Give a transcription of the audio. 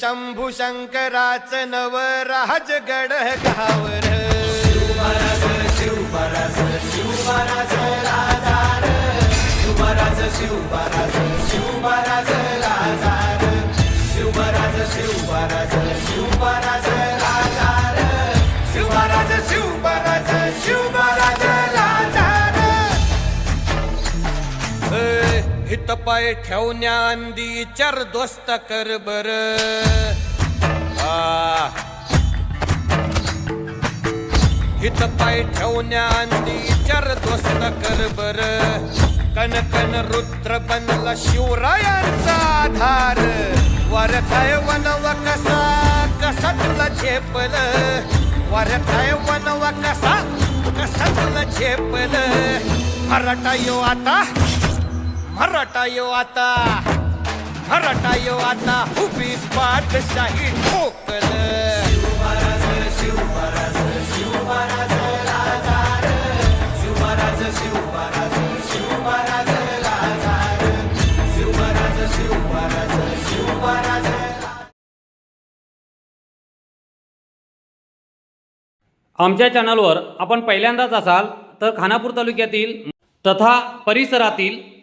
शंभू शंकराच नव राजगड गावर शिवराज शिवराज शिवराज राजा शिवराज शिवराज शिवराज राजा शिवराज शिवराज हित पाय ठेवण्या अंदी चर दोस्त कर बर. हित पाय ठेवण्या अंदी चर दोस्त कर बर. कन कन रुद्र बनला शिवरायांचा आधार. वर काय वनव कसा कसा तुला झेपल? वर काय वनव कसा कसा तुला झेपल? मराठा यो आता मराठा यो आता मराठा यो आता उभी पाठशाही ठोकल. आमच्या चॅनलवर आपण पहिल्यांदाच असाल तर खानापूर तालुक्यातील तथा परिसरातील